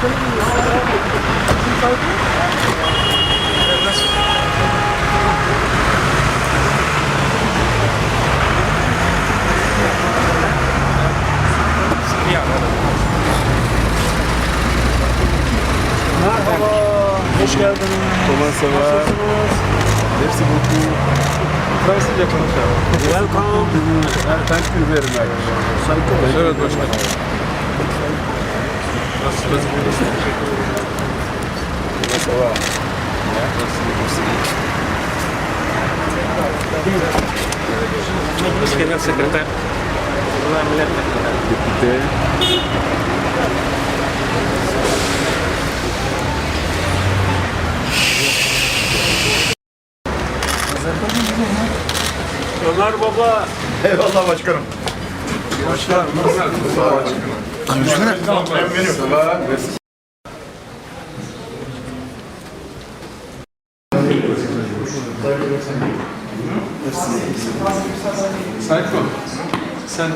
Merhaba, hoş geldiniz. Comment ça va? Merci beaucoup. Fransızca konuşalım. Welcome. Thank you very much. Evet başkanım. Nasılsınız? Merhaba. Nasılsınız? Genel Sekreter. Bunlar milletvekiller. Depite. Ömer Baba. Eyvallah başkanım. Başkanım. Sağ ol başkanım. Sayko, sen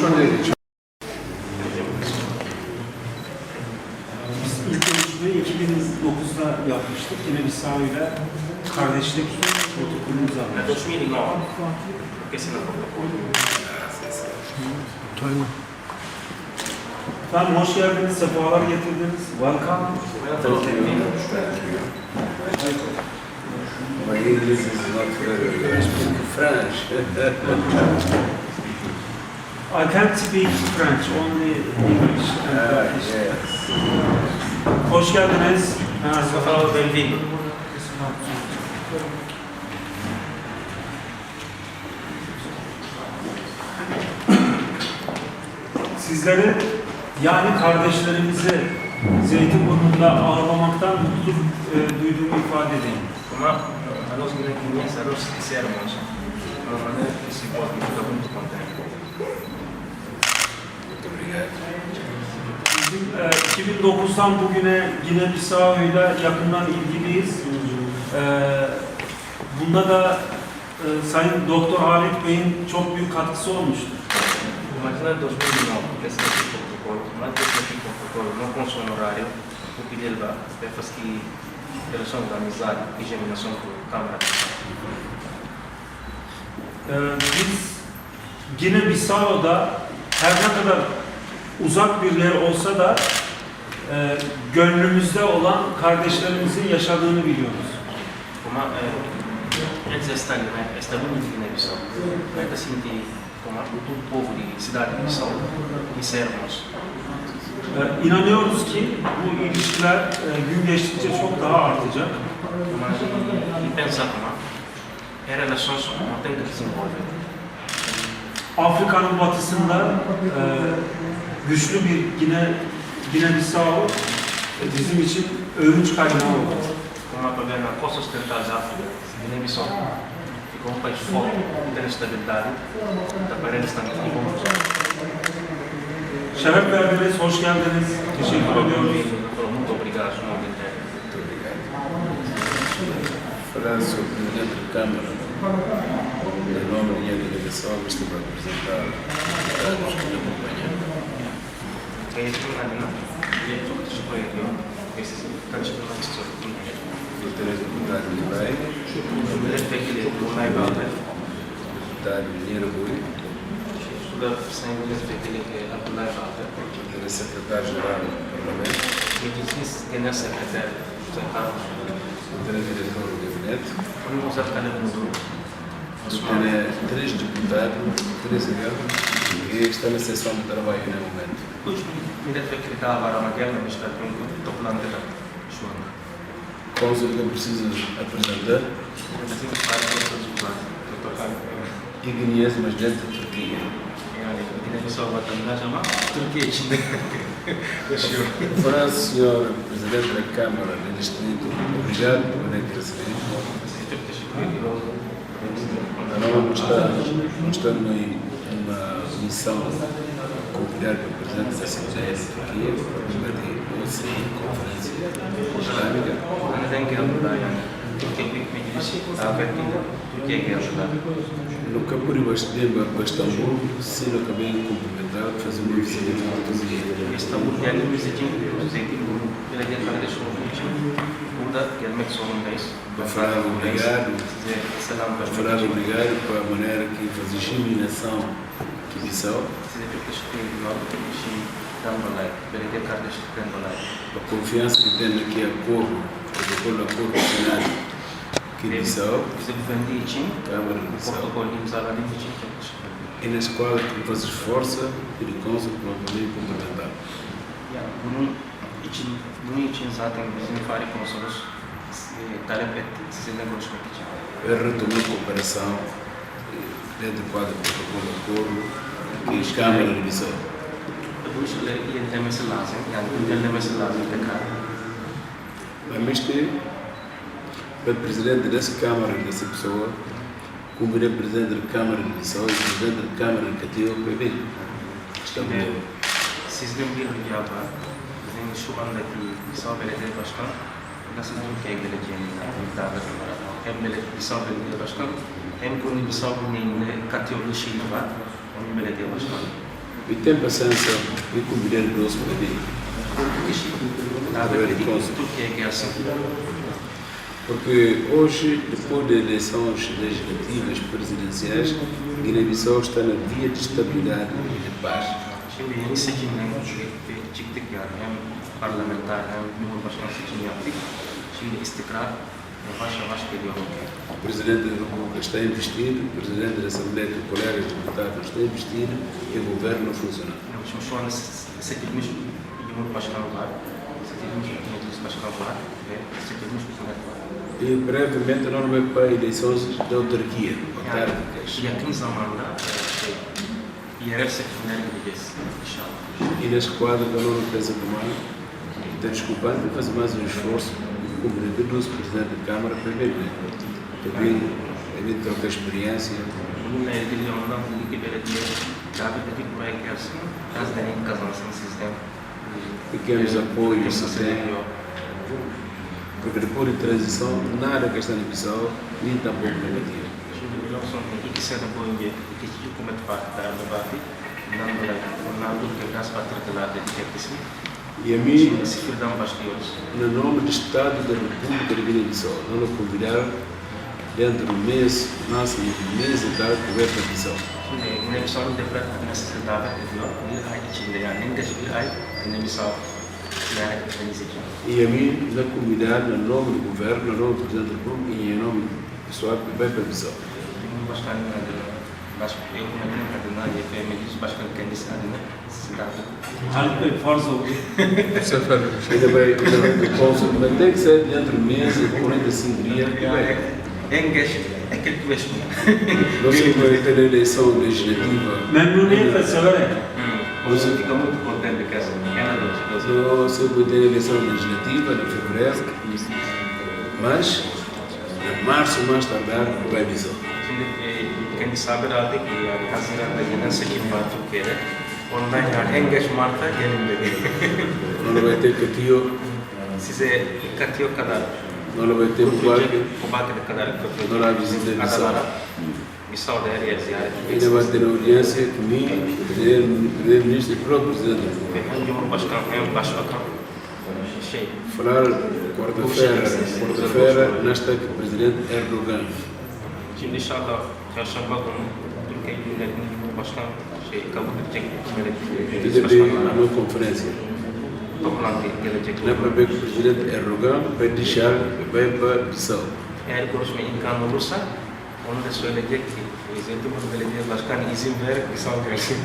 şöyle geç. İlk görüşmeyi 2009'da yapmıştık. Yine bir sahayla kardeşlik protokolümüz aldık. 2009 porque se não protocolo Efendim hoş geldiniz, sefalar getirdiniz. Welcome. My English is not very good. I speak French. I can't speak French, only English and Turkish. yes. Hoş geldiniz. Só Merhaba. falar bem-vindo. Sizleri yani kardeşlerimizi Zeytinburnu'nda ağırlamaktan mutluluk e, duyduğumu ifade edeyim. Como a nós guiné-guinéenses, a quisermos, de uma maneira que se pode ficar muito contente. Muito obrigado. Bizim e, 2009'dan bugüne Gine Bissau'yla yakından ilgiliyiz. E, bunda da e, Sayın Doktor Halit Bey'in çok büyük katkısı olmuştur. Imagina 2009, esse aqui esse aqui protocolo não o que ele vai, é faz que relação da amizade e germinação com Câmara. E, biz Gine Bissau'da her ne kadar uzak bir yer olsa da e, gönlümüzde olan kardeşlerimizin yaşadığını biliyoruz. Como é, antes esta né, esta muito de Guiné-Bissau, é assim que como a- todo o povo de cidade de Bissau, quisermos Ee, İnanıyoruz ki bu ilişkiler e, gün geçtikçe çok daha artacak. Mas e pensar como é relações como tem que desenvolver. Afrika'nın batısında e, güçlü bir Gine, Gine Bissau e, bizim için övünç kaynağı oldu. Como a ver na costa ocidental da África, Guiné-Bissau ficou um país forte, tem estabilidade, da parede está muito bom. Şeref verdiniz, hoş geldiniz. Teşekkür ediyoruz. Foram muito obrigados no mundo inteiro. Muito obrigado. França, o Presidente da Câmara, em nome da minha delegação, estou para apresentar os que me acompanham. É isso que não é isso que escolhe aqui, esses tantos que não estão aqui. Doutora Deputada Libay, O primeiro foi aquele do Naival, né? Deputado Mineiro Rui, O da sem o foi aquele que é do Naival, né? Doutora Secretária-Geral do Parlamento, E disse que é nessa secretária, José Carlos, Doutora Diretora do Gabinete, vamos usar cada um do Doutora três deputados, três vereadores, e está na sessão de trabalho no momento. Pois, ainda foi que estava a uma guerra, mas está com o plano de planos. Doutor Carlos. e guineense, mas dentro da Turquia. Yani Guiné-Bissau vatandaşı ama Türkiye içinde yaşıyor. França, senhor Presidente da Câmara do Distrito, obrigado por me ter recebido. Çok teşekkür ediyorum. Não está, não está numa, numa missão copiar com o Presidente da Assembleia da Turquia, problema de OCI, Conferência Islâmica. Hani denk geldi daha yani. Türkiye Büyük Meclisi davetinde Türkiye'ye geldiler. No campo de Bastemba, Bastambu, se não acabei de cumprimentar, fazer uma visita de cortesia. İstanbul geldiğimiz için Zeytin Belediye kardeş olduğu için burada gelmek zorundayız. Para falar obrigado, Size selam para vermek falar için. obrigado para a maneira que faz discriminação que Bissau, Size çok teşekkür ediyorum. Şeyden dolayı, belediye kardeşlikten dolayı. a confiança que tem aqui a acordo, protocolo de acordo assinado que Bissau, Bize güvendiği için, Câmara de bu Bissau, protokol imzaladığı için çok teşekkür ederim. e na escola que faz esforço e de cônsul para poder cumprimentar. Yani bunun için, bunun için zaten bizim Fahri Konsolos e, talep etti sizinle görüşmek için. Eu retomei a cooperação eh, dentro do quadro do protocolo de acordo que a Câmara de Bissau. Bu işleri yenilemesi lazım, yani güncellemesi lazım tekrar. Ele é presidente da Câmara de Bissau e presidente da Câmara de Cativa, foi bem. Estamos Şimdi sizden bir rica var. Bizim şu andaki Bisau Belediye Başkanı nasıl Türkiye'ye geleceğinizi bir davet olarak. Hem Bisau Belediye Başkanı hem bunun Bisau Güney'inde Katiyolu şehri var. Onun belediye başkanı. E tem paciência e convidar grosso para ele. Bu kişi davet edip Türkiye'ye gelsin. Porque hoje, depois das eleições legislativas presidenciais, Guiné-Bissau está na via de estabilidade e de paz. Şimdi yeni seçimden çıktık yani hem parlamenter hem Cumhurbaşkanı seçimi yaptık. Şimdi istikrar yavaş yavaş geliyor. O Presidente da República está a investir, o Presidente da Assembleia de Colegas de Deputados está a investir e o governo a funcionar. Yani Şimdi şu anda seçilmiş bir Cumhurbaşkanı var, seçilmiş bir meclis başkanı var ve seçilmiş hükümet var. E brevemente nós vamos para eleições da autarquia, autárquicas. Yani yakın zamanda e, şey, yerel seçimlere gideceğiz inşallah. E nesse quadro da nova empresa do mar, está desculpando e fazer mais um esforço compreendido-se o Presidente da Câmara primeiro, também ele troca experiência. Bună e din nou, am publicat pe rețele, dar pe tipul meu chiar sunt, azi de sistem. Pequenos apoios se tem, porque depois de transição, nada que esta divisão, nem tampouco na Bahia. Não são aqui que se apoiam, que se como é que faz, a levar, não é, não é, não é, não é, não não é, é, nome do governo, no nome do Presidente da República e em nome do pessoal que vai para a missão. Cumhurbaşkanının adına, baş, hükümetin adına, YP Meclis Başkanı kendisi adına sizi davet ediyor. Halit Bey farz oldu. Bu sefer Ainda vai, ainda vai para o cônsul, mas tem que ser dentro do mês e 45 dias. que Yani vai. en geç 45 gün. Nós vamos ter a eleição legislativa. Memnuniyetle severek. Você fica muito contente com essa pequena notícia. Nós vamos ter a eleição legislativa em fevereiro, mas em março, mais tardar, missão. Şimdi e, kendisi haber aldı ki yani Haziran'da gelen seçim var Türkiye'de. Ondan yani en geç Mart'a gelin dedi. Nós vai ter Catilho, Size dikkat yok kadar nós vai ter Buaque, Kubakı'da kadar. Nora visita Bissau. Adalara Bissau'da her yer ziyaret ainda edeceğiz. vai ter audiência comigo, Primeiro-Ministro e próprio Presidente da República. Ve hem Cumhurbaşkanı hem Başbakan şey Falar quarta-feira, quarta-feira, nós está com o Presidente Erdogan. Şimdi inşallah çarşamba günü Türkiye Cumhuriyeti'nin Cumhurbaşkanı şey kabul edecek E meclis também başkanları uma conferência. toplantıya gelecekler. Não é para ver que o Presidente Erdogan vai deixar, vai para Bissau. Eğer görüşme imkanı olursa onu da söyleyecek ki Zeytinburnu Belediye Başkanı izin ver insan gelsin.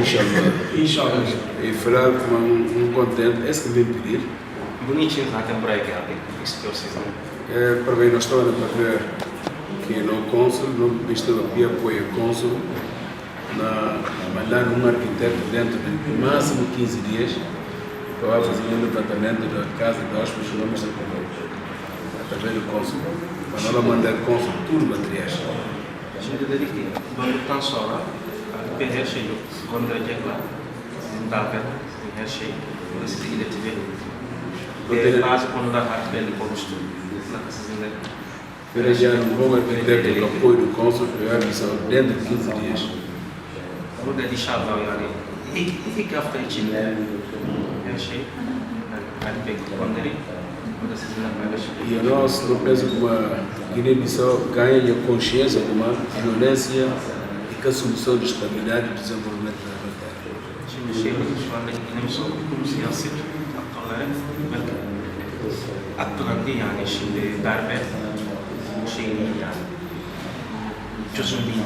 Inshallah. İnşallah. E falar com um, um contente, esse que me pedir. Bunun için zaten buraya geldik. İstiyor sizden. É, para bem, nós estamos para ver que no cônsul, no estou aqui apoio o cônsul, na mandar um arquiteto dentro de máximo 15 dias para fazer um levantamento da casa de hóspedes que vamos ter através do cônsul. Para nós mandar o cônsul tudo materiais. Şimdi dedik ki döndükten sonra artık bir her şeyi gönderecekler. Sizin davet, sizin her şey. Bunu size iletecek. Ve bazı konular artık belli konuştu. mutlaka sizinle Vereceğim um bom arquiteto com apoio do cônsul para a missão dentro de 15 dias. Burada inşallah yani ilk, ilk hafta içinde her şey yani ben pek gönderip burada sizinle paylaşacağım. E nós não penso que uma Guiné-Bissau ganhe a consciência de uma violência e que a solução de estabilidade e desenvolvimento da terra. Şimdi şey şu anda yine bir siyasi aktörlere belki aktılandı yani şimdi darbe şey değil yani çözüm değil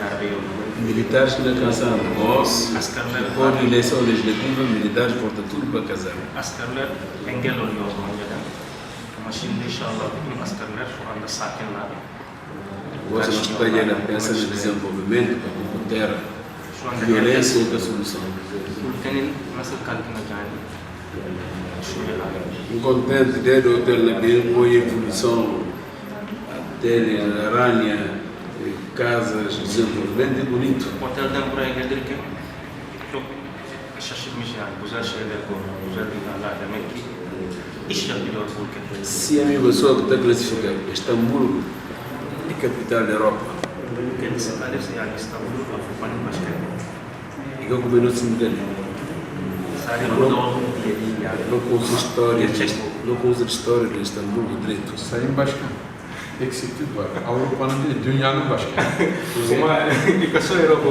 darbe yok. Militares que não alcançaram voz, Askerler, por eleição legislativa, militares volta tudo para casar. askerler engel oluyor o zaman önceden. Ama şimdi inşallah bütün askerler şu anda sakinler. Você não está aí pensa no desenvolvimento para a terra. Şu anda Violência herkes é a solução. ülkenin nasıl kalkınacağını düşünüyorlar. Um contente desde o hotel Nabil, com a evolução até a aranha, casas, desenvolvimento é bonito. Otelden buraya gelirken çok şaşırmış yani. Güzel şeyler gördüm. Güzel binalar demek ki iş yapıyor bu ülkede. Se a minha pessoa que está classificada, Istambul é capital da Europa. Kendisi kalesi yani İstanbul Avrupa'nın başkenti. Eu não olduğu diye değil yani. Não conheço história, não conheço a história de Istambul, direito. Sayın Başkan, eksiklik var. Avrupa'nın değil, dünyanın başkanı. Uma indicação Europa.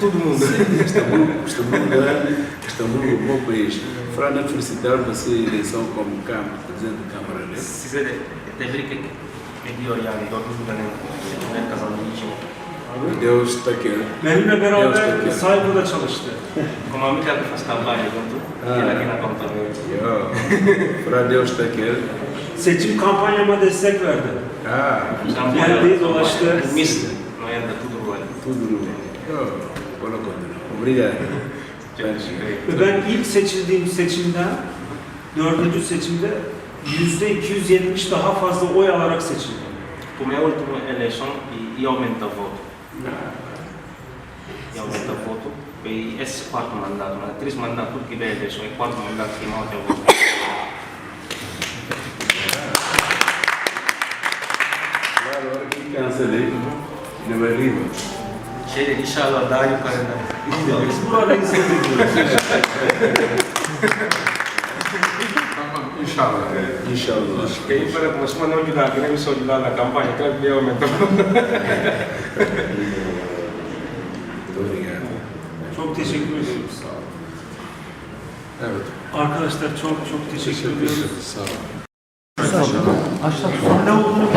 Todo mundo. Istambul, Istambul, é- Istambul é um bom país. Frana felicitar para ser eleição como Câmara, presidente da Câmara, né? Size de tebrik ed- ediyor yani dördüncü dönem seçimler kazandığı için. Deus está aqui. Benimle beraber yok. Cyber'da çalıştı. Como a mim já faz trabalho junto, Ah. ele aqui na conta. Yo, Fra Deus está aqui. Seçim kampanyama destek verdi. Ah, Geldi, dolaştı. Miss, no anda tudo igual. tudo. Yo, boa continuar. Obrigado. Ve ben ilk seçildiğim seçimde, dördüncü seçimde yüzde 270 daha fazla oy alarak seçildim. Como é a última eleição e, e aumenta o voto. E aumenta o voto. E esse quarto mandato, né? três mandatos que veio a eleição e quarto mandato que não tem o voto. Claro, agora que cancelei, vai riba. Şey de inşallah daha yukarıda. Biz burada izlediyoruz. Tamam, inşallah. Inshallah. E aí, para começar a não ajudar, que nem só ajudar na campanha, claro que aumenta. Muito obrigado. Çok teşekkür ediyoruz. Sağ olun. Evet. Arkadaşlar çok çok teşekkür Teşekkür ediyoruz. Sağ olun. Ne olduğunu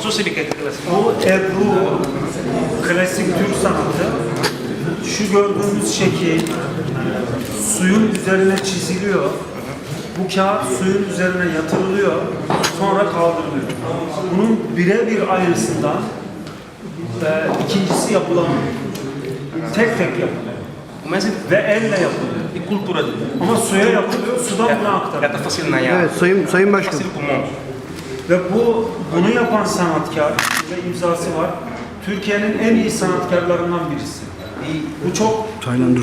ela se Bu Ebru klasik Türk sanatı. Şu gördüğümüz şekil suyun üzerine çiziliyor. Bu kağıt suyun üzerine yatırılıyor, sonra kaldırılıyor. Bunun birebir aynısından e, ikincisi yapılamıyor. Tek tek yapılıyor. É Ve elle yapılıyor. cultura dele. Ama suya yapılıyor, sudan buna aktarılıyor. está fácil na área. Evet Sayın Sayın Başkan. Ve bu bunu yapan sanatkar ve imzası var. Türkiye'nin en iyi sanatkarlarından birisi. Bu çok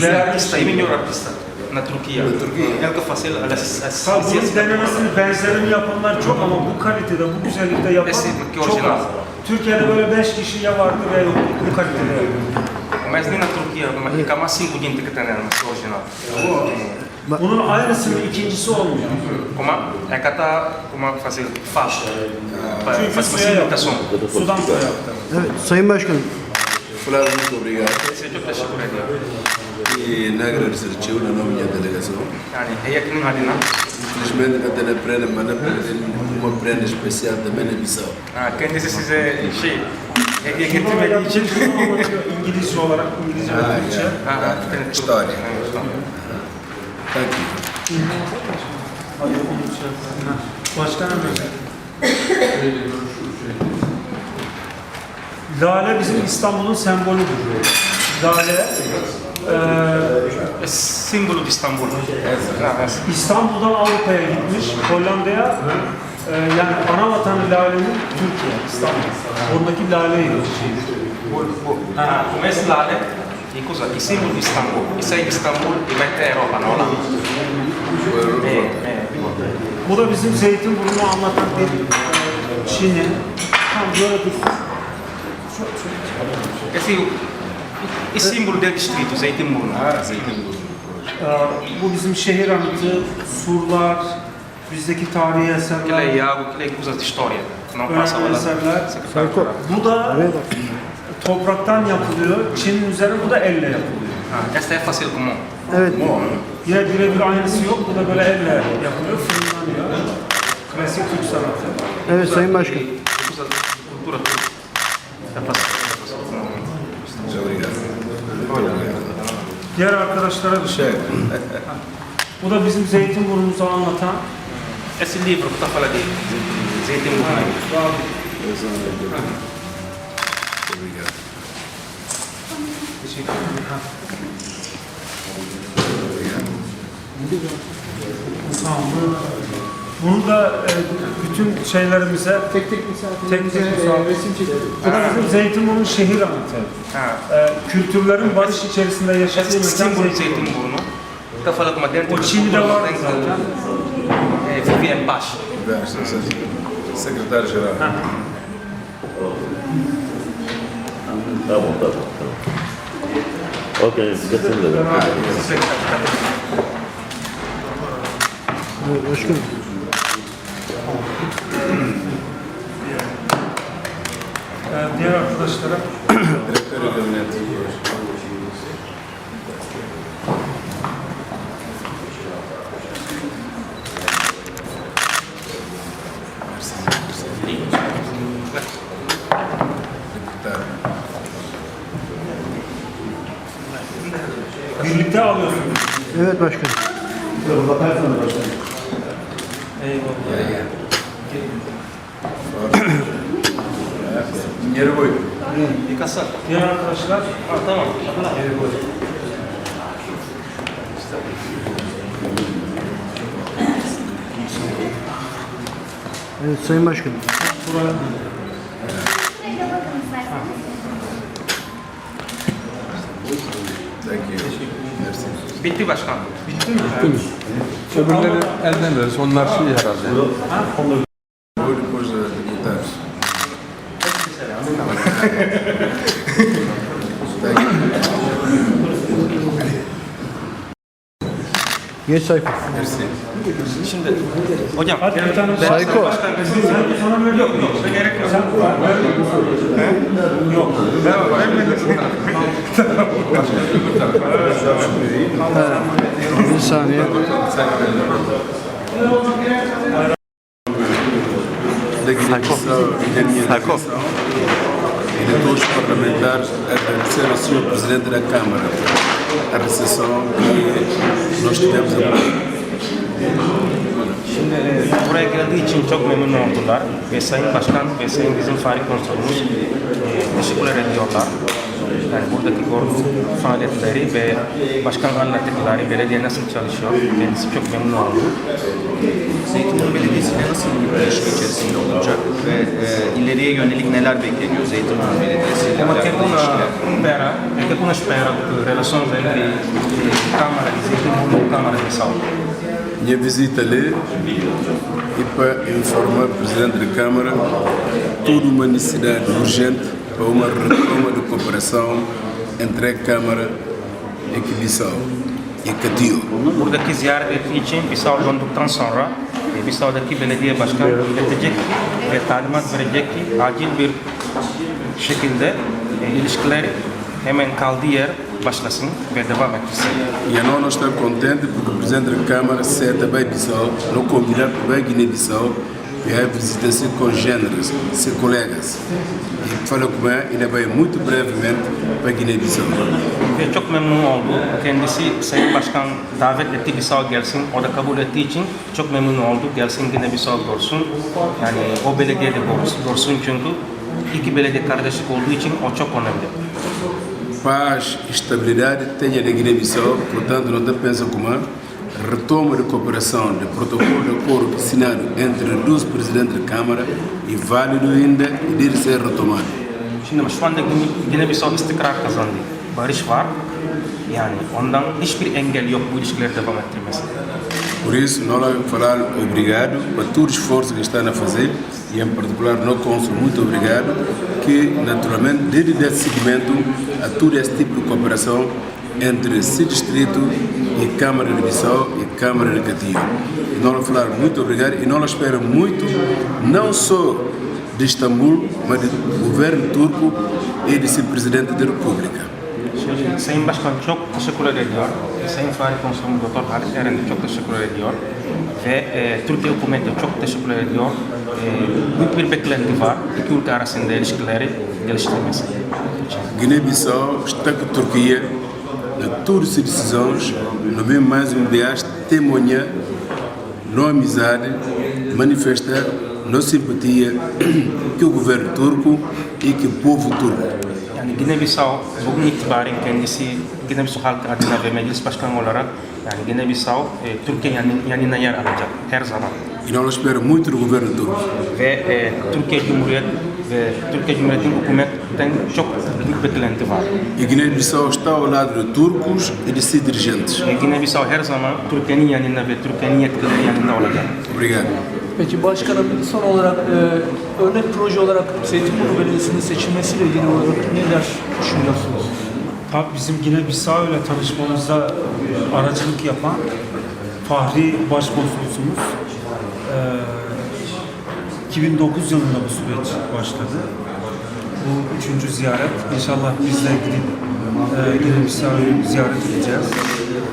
değerli bir şey. artista na Turquia. Ele que faz as as Tabii bunun denemesini, benzerini yapanlar çok ama bu kalitede, bu güzellikte yapan çok orijinal. az. Türkiye'de böyle beş kişi ya vardı veya yoktu bu kalitede. Mas nem na Turquia, mas fica mais cinco gente que tem nela, mas é original. Bunun aynısının ikincisi olmuyor. Como é que está como fazer fácil para Çünkü fazer suya yaptı. facilitação. Sudan suya yaptı. Evet Sayın Başkanım. Flávio, muito obrigado. Esse é o teşekkür ediyorum. E na agradecer o tio na nome da delegação. Yani eğer ki hadina, Infelizmente não tem prenda, mas não tem uma prenda especial também na Bissau. ha, kendisi size şey hediye getirmediği için İngilizce olarak, İngilizce ve Ah, Türkçe. yeah. Ha, ha, evet, evet, tamam. Thank you. Hadi onu şey yapalım. Ha. Başkanım Lale bizim İstanbul'un sembolüdür. Lale Istambul. Ha, essa. İstanbul'dan Avrupa'ya gitmiş, Hollanda'ya e, yani ana vatanı lalenin Türkiye, İstanbul. Oradaki lale Bu, bu. Ha, esse lado, e cosa? E símbolo de Istambul. Isso aí de Istambul e vai até a Europa, é, Bu da bizim Zeytinburnu'nu anlatan bir e, Çin'i. Tam böyle o, o símbolo do distrito, Zeytinburnu. Ha, Zeytinburnu. e, bu bizim şehir anıtı, surlar, bizdeki tarihi eserler. é coisa de história. que Não önemli eserler. Bu da topraktan yapılıyor. Çin'in üzerine bu da elle yapılıyor. Esta é fácil comum. Evet. Yine birebir aynısı yok. Bu da böyle elle yapılıyor, fırınlanıyor. Klasik Türk sanatı. Evet Sayın Başkan. Obrigado. Diğer arkadaşlara bir şey. Bu da bizim Zeytinburnu'muzu anlatan Esse livro que está a falar de Zeytinburnu. obrigado. Tamam. bu- Bunu da e, bütün şeylerimize tek tek tek tek resim Bu da bizim Zeytinburnu şehir anıtı. E, kültürlerin barış içerisinde yaşadığı mekan Zeytinburnu. Zeytinburnu O Çin'de var zaten. É, viver em paz. Conversa, secretário-geral. Tá bom, tá bom. Tá bom. Ok, fica sem levar. Evet başkanım. Diğer arkadaşlara Diretor do birlikte alıyorsunuz. Evet başkanım. Dinheiro foi. Fica só. Diğer arkadaşlar Ah, tá bom. Evet Sayın Başkanım. buraya Merci. Bitti başkan. Öbürleri elden veririz. Onlar şey herhalde. Vou depois de deputados. Thank Geç sayfa. Merci. Şimdi hocam Hadi bir tane Sayko. Sen sana böyle yok. Yok. Gerek yok. Sen Yok. Bir saniye. da Guiné-Bissau de todos os parlamentares agradecer ao Sr. Presidente da Câmara a recepção que nós tivemos aqui. E, buraya geldiği için çok memnun oldular ve Sayın Başkan ve Sayın bizim Fahri Konsolumuz e, teşekkürler ediyorlar. Yani buradaki gördüğü faaliyetleri ve başkan anlattıkları belediye nasıl çalışıyor kendisi çok memnun oldu. Zeytinburnu Belediyesi ile nasıl bir görüşme içerisinde olacak ve e, ileriye yönelik neler bekleniyor Zeytinburnu Belediyesi ile alakalı ilişkiler? espera, é que una espera de relações entre eh, Câmara de Zeytinburnu e Câmara de Sal. Minha visita ali e para informar o Presidente da Câmara toda uma necessidade urgente para uma retoma de cooperação entre a Câmara e Guiné-Bissau e Cadio. Buradaki ziyaret için Bissau döndükten sonra Bissau'daki belediye başkan edecek ve talimat verecek ki acil bir şekilde ilişkiler hemen kaldığı başlasın ve devam etsin. E a nós nós estamos contentes porque o Presidente da Câmara se também Bissau, não combinar com a Guiné-Bissau e a visita-se com gêneros, seus colegas. E fala com ele, ele vai muito brevemente para Guiné-Bissau. Ve çok memnun oldu. Kendisi Sayın Başkan davet etti Bissau gelsin. O da kabul ettiği için çok memnun oldu. Gelsin yine Bissau görsün. Yani o belediye de görsün, görsün çünkü iki belediye kardeşlik olduğu için o çok önemli. Paz estabilidade tenha na Guiné-Bissau, portanto, não pensa como a retoma de cooperação do protocolo de acordo assinado entre os presidentes da Câmara e válido ainda e deve ser retomado. Şimdi şu anda Gine-Bissau istikrar kazandı. Barış var. Yani ondan hiçbir engel yok bu ilişkileri devam ettirmesi. Por isso, nós vamos falar obrigado para todo o esforço que estão a fazer e, em particular, no Cônsul, muito obrigado, que, naturalmente, desde esse segmento, a todo esse tipo de cooperação entre esse distrito e Câmara de Bissau e Câmara de Catilho. E nós vamos falar muito obrigado e nós esperamos muito, não só de Istambul, mas do governo turco e de seu Presidente da República. Sayın Başkan çok teşekkür ediyor. Sayın Fahri Konsolum Doktor Halit Eren de çok teşekkür ediyor. Ve e, Türkiye hükümeti de çok teşekkür ediyor. E, büyük bir beklenti var. İki ülke arasında ilişkileri geliştirmesi. Guiné-Bissau está com a Turquia na todas as decisões, no bem mais um vez, testemunha na amizade, manifesta na simpatia que o governo turco e que o povo turco. Yani Gine-Bissau bugün itibaren kendisi Gine-Bissau halkı adına ve meclis başkanı olarak yani Gine-Bissau e, Türkiye yanı- yanına yer alacak her zaman. Esperamos muito do governo turco. Ve e, Türkiye Cumhuriyet ve Türkiye Cumhuriyeti'nin hükümetten çok büyük beklenti var. E Guiné-Bissau está ao lado de turcos e de seus dirigentes. E, Gine-Bissau her zaman Türkiye'nin yanında ve Türkiye'nin yetkilileri yanında olacak. Obrigado. Peki başkanım son olarak e, örnek proje olarak Zeytinburnu Belediyesi'nin seçilmesiyle ilgili olarak neler düşünüyorsunuz? Tabii bizim Gine Bissau ile tanışmamızda aracılık yapan Fahri Başkonsolosumuz eee, 2009 yılında bu süreç başladı. Bu üçüncü ziyaret. İnşallah biz de gidip eee Gine Bissau'yu ziyaret edeceğiz.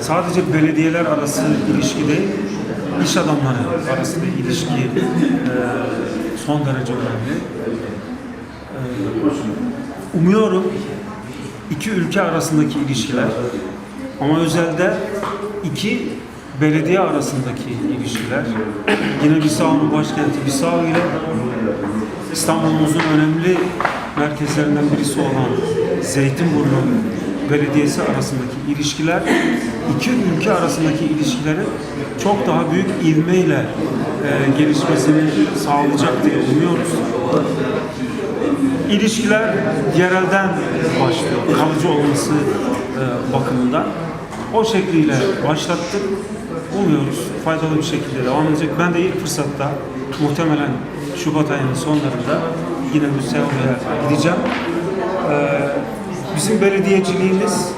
Sadece belediyeler arası ilişki değil, iş adamları arasında ilişki eee, son derece önemli. Umuyorum iki ülke arasındaki ilişkiler ama özelde iki belediye arasındaki ilişkiler yine Bissau'nun başkenti Bissau ile İstanbul'umuzun önemli merkezlerinden birisi olan Zeytinburnu Belediyesi arasındaki ilişkiler iki ülke arasındaki ilişkilerin çok daha büyük ivmeyle e, gelişmesini sağlayacak diye umuyoruz. İlişkiler yerelden başlıyor, kalıcı olması e, bakımından. O şekliyle başlattık. Umuyoruz faydalı bir şekilde devam edecek. Ben de ilk fırsatta muhtemelen Şubat ayının sonlarında yine Seul'e gideceğim. E, bizim belediyeciliğimiz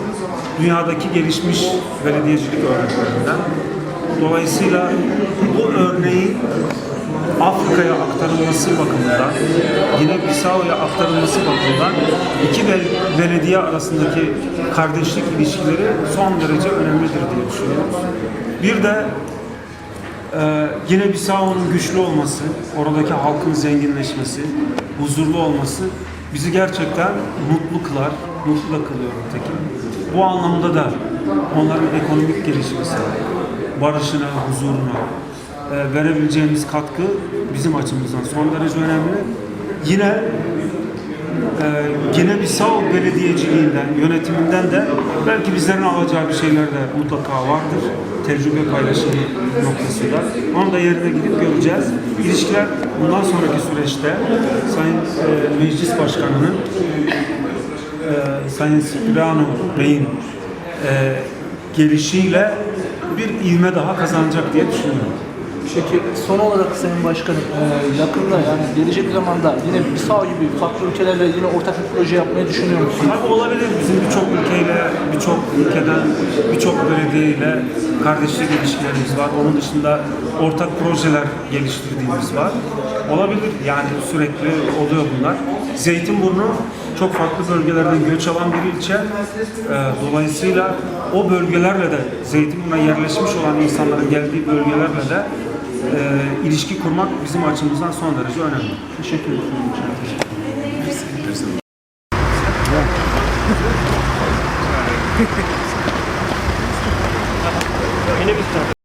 dünyadaki gelişmiş belediyecilik örneklerinden. Dolayısıyla bu örneği Afrika'ya aktarılması bakımından, yine Bissau'ya aktarılması bakımından iki bel- belediye arasındaki kardeşlik ilişkileri son derece önemlidir diye düşünüyoruz. Bir de e, yine Bissau'nun güçlü olması, oradaki halkın zenginleşmesi, huzurlu olması bizi gerçekten mutlu kılar, mutlu da kılıyor nitekim. Bu anlamda da onların ekonomik gelişmesi, barışına, huzuruna e, verebileceğimiz katkı bizim açımızdan son derece önemli. Yine e, Gine Bissau belediyeciliğinden, yönetiminden de belki bizlerin alacağı bir şeyler de mutlaka vardır. Tecrübe paylaşımı noktasında. Onu da yerine gidip göreceğiz. İlişkiler bundan sonraki süreçte Sayın e, Meclis Başkanı'nın e, Sayın Cipriano Bey'in e, gelişiyle bir ivme daha kazanacak diye düşünüyorum. Peki son olarak Sayın Başkanım e, yakında yani gelecek zamanda yine Bissau gibi farklı ülkelerle yine ortak bir proje yapmayı düşünüyor musunuz? Tabii olabilir. Bizim birçok ülkeyle, birçok ülkeden, birçok belediyeyle kardeşlik ilişkilerimiz var. Onun dışında ortak projeler geliştirdiğimiz var. Olabilir. Yani sürekli oluyor bunlar. Zeytinburnu çok farklı bölgelerden göç alan bir ilçe. Ee, dolayısıyla o bölgelerle de Zeytinburnu'na yerleşmiş olan insanların geldiği bölgelerle de e, ilişki kurmak bizim açımızdan son derece önemli. Teşekkür ederim.